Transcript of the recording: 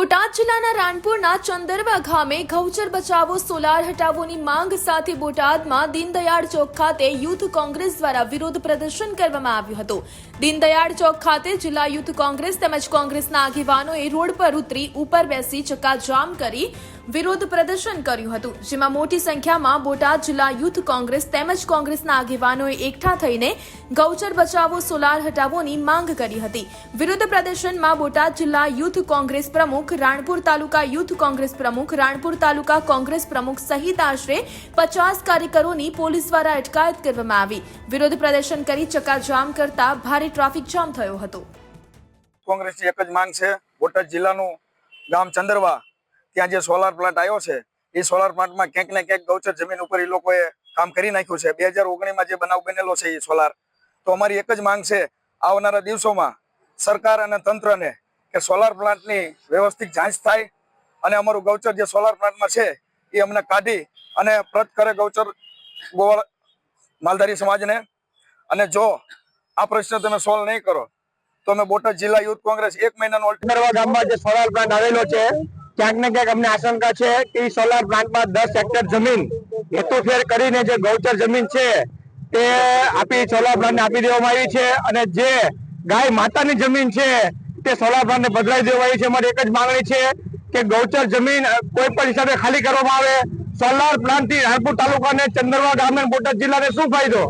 બોટાદ જિલ્લાના રાણપુરના ચંદરવા ગામે ગૌચર બચાવો, સોલાર હટાવોની માંગ સાથે બોટાદમાં દીનદયાળ ચોક ખાતે યુથ કોંગ્રેસ દ્વારા વિરોધ પ્રદર્શન કરવામાં આવ્યું હતું. દીનદયાળ ચોક ખાતે જિલ્લા યુથ કોંગ્રેસ તેમજ કોંગ્રેસના આગેવાનોએ રોડ પર ઉતરી ઉપર બેસી ચક્કાજામ કરી વિરોધ પ્રદર્શન કર્યું હતું. જેમાં મોટી સંખ્યામાં બોટાદ જિલ્લા યુથ કોંગ્રેસ તેમજ કોંગ્રેસના આગેવાનોએ એકઠા થઈને ગૌચર બચાવો, સોલાર હટાવોની માંગ કરી હતી. વિરોધ પ્રદર્શનમાં બોટાદ જિલ્લા યુથ કોંગ્રેસ પ્રમુખ રાણપુર તાલુકા યુથ કોંગ્રેસ પ્રમુખ, રાણપુર તાલુકા કોંગ્રેસ પ્રમુખ સહિત આશરે પચાસ કાર્યકરોની પોલીસ દ્વારા અટકાયત કરવામાં આવી. વિરોધ પ્રદર્શન કરી ચક્કાજામ કરતા ભારે ટ્રાફિક જામ થયો હતો. કોંગ્રેસની એક જ માંગ છે, બોટાદ જિલ્લાનું ગામ ચંદરવા. ત્યાં જે સોલાર પ્લાન્ટ આવ્યો છે, એ સોલાર પ્લાન્ટમાં ક્યાંક ને ક્યાંક ગૌચર જમીન ઉપર એ લોકોએ કામ કરી નાખ્યું છે. બે હજાર ઓગણીમાં જે બનાવ બનેલો છે એ સોલાર તો અમારી એક જ માંગ છે, આવનારા દિવસોમાં સરકાર અને તંત્રને કે સોલાર પ્લાન્ટની વ્યવસ્થિત જાંચ થાય અને અમારું ગૌચર જે સોલાર પ્લાન્ટમાં છે, એ અમને કાઢી અને પ્રત કરે ગૌચર ગોવાળ માલધારી સમાજને. અને જો આ પ્રશ્ન તમે સોલ્વ નહીં કરો, તો અમે બોટાદ જિલ્લા યુથ કોંગ્રેસ એક મહિનાનો અલ્ટરવા ગામમાં જે સોલાર પ્લાન્ટ આવેલો છે, ક્યાંક ને ક્યાંક અમને આશંકા છે કે સોલાર પ્લાન્ટમાં દસ હેક્ટર જમીન હેતુફેર કરીને જે ગૌચર જમીન છે, તે આપી સોલાર પ્લાન્ટ આપી દેવામાં આવી છે. અને જે ગાય માતાની જમીન છે તે સોલાર પ્લાન્ટને બદલાઈ દેવાય છે. અમારી એક જ માંગણી છે કે ગૌચર જમીન કોઈ પણ હિસાબે ખાલી કરવામાં આવે. સોલાર પ્લાન્ટથી રાણપુર તાલુકાને ચંદ્રવા ગામને બોટાદ જિલ્લાને શું ફાયદો?